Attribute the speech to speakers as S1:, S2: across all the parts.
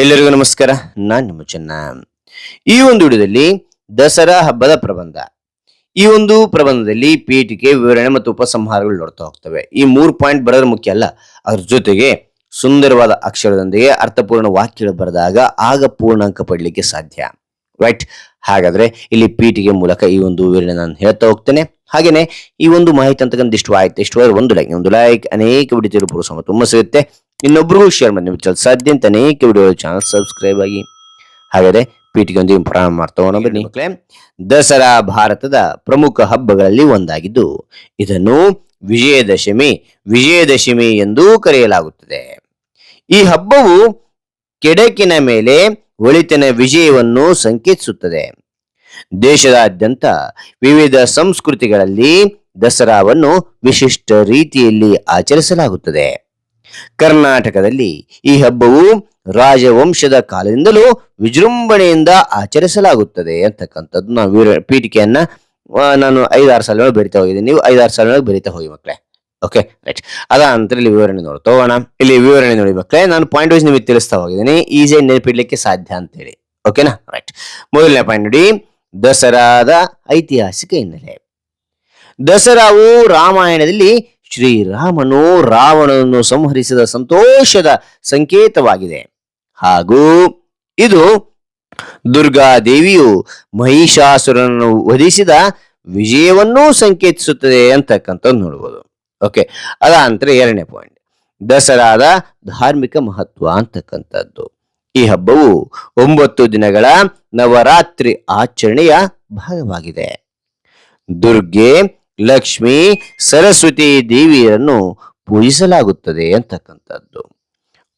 S1: ಎಲ್ಲರಿಗೂ ನಮಸ್ಕಾರ. ನಾನು ನಿಮ್ಮ ಚೆನ್ನ. ಈ ಒಂದು ವಿಡಿಯೋದಲ್ಲಿ ದಸರಾ ಹಬ್ಬದ ಪ್ರಬಂಧ. ಈ ಒಂದು ಪ್ರಬಂಧದಲ್ಲಿ ಪೀಠಿಕೆ, ವಿವರಣೆ ಮತ್ತು ಉಪಸಂಹಾರಗಳು ನೋಡ್ತಾ ಹೋಗ್ತವೆ. ಈ ಮೂರು ಪಾಯಿಂಟ್ ಬರೋದ್ರ ಮುಖ್ಯ ಅಲ್ಲ. ಅದ್ರ ಜೊತೆಗೆ ಸುಂದರವಾದ ಅಕ್ಷರದೊಂದಿಗೆ ಅರ್ಥಪೂರ್ಣ ವಾಕ್ಯಗಳು ಬರೆದಾಗ ಆಗ ಪೂರ್ಣಾಂಕ ಪಡಲಿಕ್ಕೆ ಸಾಧ್ಯ. ರೈಟ್ ಹಾಗಾದ್ರೆ ಇಲ್ಲಿ ಪೀಠಿಗೆ ಮೂಲಕ ಈ ಒಂದು ವಿವರಣೆ ನಾನು ಹೇಳ್ತಾ ಹೋಗ್ತೇನೆ. ಹಾಗೇನೆ ಈ ಒಂದು ಮಾಹಿತಿ ಅಂತಕ್ಕಂಥ ಇಷ್ಟು ಆಯ್ತು, ಇಷ್ಟು ಒಂದು ಲೈಕ್ ಒಂದು ಲೈಕ್ ಅನೇಕ ವಿಡಿಯೋ ಪುರುಷ ತುಂಬ ಸಿಗುತ್ತೆ. ಇನ್ನೊಬ್ರಿಗೂ ಶೇರ್ ಮಾಡಿ. ನಿಮ್ಗೆ ಸಾಧ್ಯ ಅಂತ ಅನೇಕ ವಿಡಿಯೋ ಚಾನಲ್ ಸಬ್ಸ್ಕ್ರೈಬ್ ಆಗಿ. ಹಾಗಾದ್ರೆ ಪೀಠಿಗೊಂದಿಗೆ ಪ್ರಾರಂಭ ಮಾಡ್ತಾ ಬನ್ನಿ. ಮಕ್ಕಳೇ ದಸರಾ ಭಾರತದ ಪ್ರಮುಖ ಹಬ್ಬಗಳಲ್ಲಿ ಒಂದಾಗಿದ್ದು ಇದನ್ನು ವಿಜಯದಶಮಿ ವಿಜಯದಶಮಿ ಎಂದೂ ಕರೆಯಲಾಗುತ್ತದೆ. ಈ ಹಬ್ಬವು ಕೆಡಕಿನ ಮೇಲೆ ಒಳಿತಿನ ವಿಜಯವನ್ನು ಸಂಕೇತಿಸುತ್ತದೆ. ದೇಶದಾದ್ಯಂತ ವಿವಿಧ ಸಂಸ್ಕೃತಿಗಳಲ್ಲಿ ದಸರಾವನ್ನು ವಿಶಿಷ್ಟ ರೀತಿಯಲ್ಲಿ ಆಚರಿಸಲಾಗುತ್ತದೆ. ಕರ್ನಾಟಕದಲ್ಲಿ ಈ ಹಬ್ಬವು ರಾಜವಂಶದ ಕಾಲದಿಂದಲೂ ವಿಜೃಂಭಣೆಯಿಂದ ಆಚರಿಸಲಾಗುತ್ತದೆ ಅಂತಕ್ಕಂಥದ್ದು ನಾವು ಪೀಠಿಕೆಯನ್ನ ನಾನು ಐದಾರು ಸಾಲಗಳು ಬರಿತಾ ಹೋಗಿದ್ದೀನಿ. ನೀವು ಐದಾರು ಸಾಲಗಳು ಬರಿತಾ ಹೋಗಿ ಮಕ್ಕಳೇ. ಓಕೆ ರೈಟ್ ಅದ ನಂತರ ಇಲ್ಲಿ ವಿವರಣೆ ನೋಡ್ತಾ ಹೋಗೋಣ ಇಲ್ಲಿ ವಿವರಣೆ ನೋಡಿ ಮಕ್ಕಳೇ, ನಾನು ಪಾಯಿಂಟ್ ವೈಸ್ ನಿಮಗೆ ತಿಳಿಸ್ತಾ ಹೋಗಿದ್ದೀನಿ. ಈಸಿಯಾಗಿ ನೆನಪಿಡ್ಲಿಕ್ಕೆ ಸಾಧ್ಯ ಅಂತ ಹೇಳಿ ಓಕೆನಾ ರೈಟ್ ಮೊದಲನೇ ಪಾಯಿಂಟ್ ನೋಡಿ, ದಸರಾದ ಐತಿಹಾಸಿಕ ಹಿನ್ನೆಲೆ. ದಸರಾವು ರಾಮಾಯಣದಲ್ಲಿ ಶ್ರೀರಾಮನು ರಾವಣನನ್ನು ಸಂಹರಿಸಿದ ಸಂತೋಷದ ಸಂಕೇತವಾಗಿದೆ. ಹಾಗೂ ಇದು ದುರ್ಗಾದೇವಿಯು ಮಹಿಷಾಸುರನನ್ನು ವಧಿಸಿದ ವಿಜಯವನ್ನೂ ಸಂಕೇತಿಸುತ್ತದೆ ಅಂತಕ್ಕಂಥದ್ದು ನೋಡ್ಬೋದು. ಓಕೆ, ಅದ ನಂತರ ಎರಡನೇ ಪಾಯಿಂಟ್ ದಸರಾದ ಧಾರ್ಮಿಕ ಮಹತ್ವ ಅಂತಕ್ಕಂಥದ್ದು. ಈ ಹಬ್ಬವು ಒಂಬತ್ತು ದಿನಗಳ ನವರಾತ್ರಿ ಆಚರಣೆಯ ಭಾಗವಾಗಿದೆ. ದುರ್ಗೆ ಲಕ್ಷ್ಮಿ ಸರಸ್ವತಿ ದೇವಿಯರನ್ನು ಪೂಜಿಸಲಾಗುತ್ತದೆ ಅಂತಕ್ಕಂಥದ್ದು.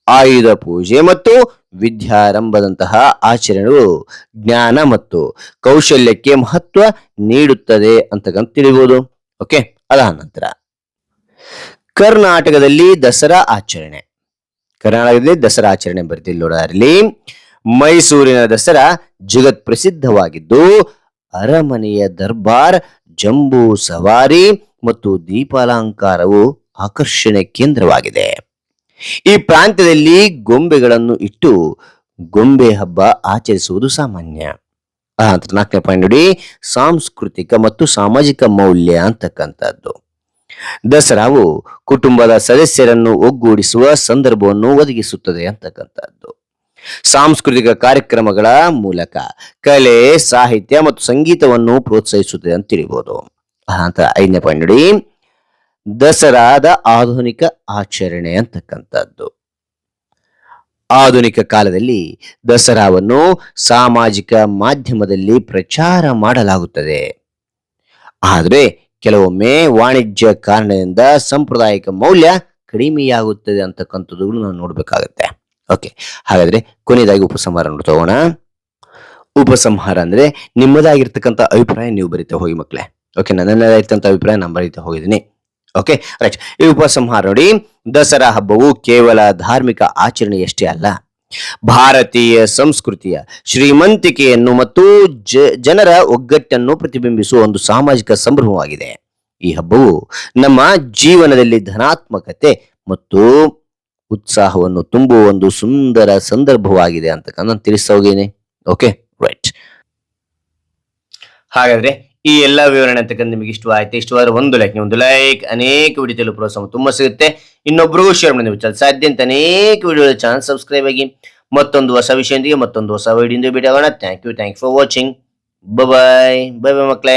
S1: ಆಯುಧ ಪೂಜೆ ಮತ್ತು ವಿದ್ಯಾರಂಭದಂತಹ ಆಚರಣೆಗಳು ಜ್ಞಾನ ಮತ್ತು ಕೌಶಲ್ಯಕ್ಕೆ ಮಹತ್ವ ನೀಡುತ್ತದೆ ಅಂತಕ್ಕಂತ ತಿಳಿಬಹುದು ಓಕೆ, ಅದಾದ ನಂತರ ಕರ್ನಾಟಕದಲ್ಲಿ ದಸರಾ ಆಚರಣೆ. ಕರ್ನಾಟಕದಲ್ಲಿ ದಸರಾ ಆಚರಣೆ ಬರ್ತಿಲ್ಲ ನೋಡೋದ್ರಲ್ಲಿ ಮೈಸೂರಿನ ದಸರಾ ಜಗತ್ ಪ್ರಸಿದ್ಧವಾಗಿದ್ದು ಅರಮನೆಯ ದರ್ಬಾರ್, ಜಂಬೂ ಸವಾರಿ ಮತ್ತು ದೀಪಾಲಂಕಾರವು ಆಕರ್ಷಣೆ ಕೇಂದ್ರವಾಗಿದೆ. ಈ ಪ್ರಾಂತ್ಯದಲ್ಲಿ ಗೊಂಬೆಗಳನ್ನು ಇಟ್ಟು ಗೊಂಬೆ ಹಬ್ಬ ಆಚರಿಸುವುದು ಸಾಮಾನ್ಯ. ನಾಲ್ಕನೇ ಪಾಯಿಂಟ್ ನೋಡಿ ಸಾಂಸ್ಕೃತಿಕ ಮತ್ತು ಸಾಮಾಜಿಕ ಮೌಲ್ಯ ಅಂತಕ್ಕಂಥದ್ದು. ದಸರಾವು ಕುಟುಂಬದ ಸದಸ್ಯರನ್ನು ಒಗ್ಗೂಡಿಸುವ ಸಂದರ್ಭವನ್ನು ಒದಗಿಸುತ್ತದೆ ಅಂತಕ್ಕಂಥದ್ದು. ಸಾಂಸ್ಕೃತಿಕ ಕಾರ್ಯಕ್ರಮಗಳ ಮೂಲಕ ಕಲೆ, ಸಾಹಿತ್ಯ ಮತ್ತು ಸಂಗೀತವನ್ನು ಪ್ರೋತ್ಸಾಹಿಸುತ್ತದೆ ಅಂತ ತಿಳಿಬಹುದು ಅಂತ ಐದನೇ ಪಾಯಿಂಟ್ ನೋಡಿ ದಸರಾದ ಆಧುನಿಕ ಆಚರಣೆ ಅಂತಕ್ಕಂಥದ್ದು. ಆಧುನಿಕ ಕಾಲದಲ್ಲಿ ದಸರಾವನ್ನು ಸಾಮಾಜಿಕ ಮಾಧ್ಯಮದಲ್ಲಿ ಪ್ರಚಾರ ಮಾಡಲಾಗುತ್ತದೆ. ಆದರೆ ಕೆಲವೊಮ್ಮೆ ವಾಣಿಜ್ಯ ಕಾರಣದಿಂದ ಸಾಂಪ್ರದಾಯಿಕ ಮೌಲ್ಯ ಕಡಿಮೆಯಾಗುತ್ತದೆ ಅಂತಕ್ಕಂಥದ್ದು ನಾವು ನೋಡ್ಬೇಕಾಗತ್ತೆ. ಓಕೆ ಹಾಗಾದ್ರೆ ಕೊನೆಯದಾಗಿ ಉಪಸಂಹಾರ ನೋಡ್ತಾ ಹೋಗೋಣ. ಉಪಸಂಹಾರ ಅಂದ್ರೆ ನಿಮ್ಮದಾಗಿರ್ತಕ್ಕಂಥ ಅಭಿಪ್ರಾಯ ನೀವು ಬರೀತಾ ಹೋಗಿ ಮಕ್ಕಳೇ ಓಕೆ ನನ್ನದಾಗಿರ್ತಕ್ಕಂಥ ಅಭಿಪ್ರಾಯ ನಾನು ಬರೀತಾ ಹೋಗಿದ್ದೀನಿ. ಓಕೆ ರೈಟ್ ಈ ಉಪಸಂಹಾರ ನೋಡಿ, ದಸರಾ ಹಬ್ಬವು ಕೇವಲ ಧಾರ್ಮಿಕ ಆಚರಣೆಯಷ್ಟೇ ಅಲ್ಲ. ಭಾರತೀಯ ಸಂಸ್ಕೃತಿಯ ಶ್ರೀಮಂತಿಕೆಯನ್ನು ಮತ್ತು ಜನರ ಒಗ್ಗಟ್ಟನ್ನು ಪ್ರತಿಬಿಂಬಿಸುವ ಒಂದು ಸಾಮಾಜಿಕ ಸಂಭ್ರಮವಾಗಿದೆ. ಈ ಹಬ್ಬವು ನಮ್ಮ ಜೀವನದಲ್ಲಿ ಧನಾತ್ಮಕತೆ ಮತ್ತು ಉತ್ಸಾಹವನ್ನು ತುಂಬುವ ಒಂದು ಸುಂದರ ಸಂದರ್ಭವಾಗಿದೆ ಅಂತ ನಾನು ತಿಳಿಸ್ತಾ ಹೋಗೇನೆ. ಓಕೆ ರೈಟ್ ಹಾಗಾದ್ರೆ ಈ ಎಲ್ಲಾ ವಿವರಣೆ ಅಂತಕ್ಕಂಥ ನಿಮಗೆ ಇಷ್ಟವಾಯಿತು ಇಷ್ಟವಾದ್ರೆ ಒಂದು ಲೈಕ್ ಒಂದು ಲೈಕ್ ಅನೇಕ ವಿಡಿಯೋ ತಿಳಿಯಲು ಪ್ರೋತ್ಸಾಹ ತುಂಬಾ ಸಿಗುತ್ತೆ. ಇನ್ನೊಬ್ರಿಗೂ ಶೇರ್ ಮಾಡಿ, ನೀವು ಸಾಧ್ಯ ಅಂತ ಅನೇಕ ವಿಡಿಯೋ ಚಾನಲ್ ಸಬ್ಸ್ಕ್ರೈಬ್ ಆಗಿ ಮತ್ತೊಂದು ಹೊಸ ವಿಷಯದೊಂದಿಗೆ ಮತ್ತೊಂದು ಹೊಸ ವಿಡಿಯೋ ಭೇಟಿ ಆಗೋಣ thank you thank for watching bye bye bye ಮಕ್ಕಳೇ.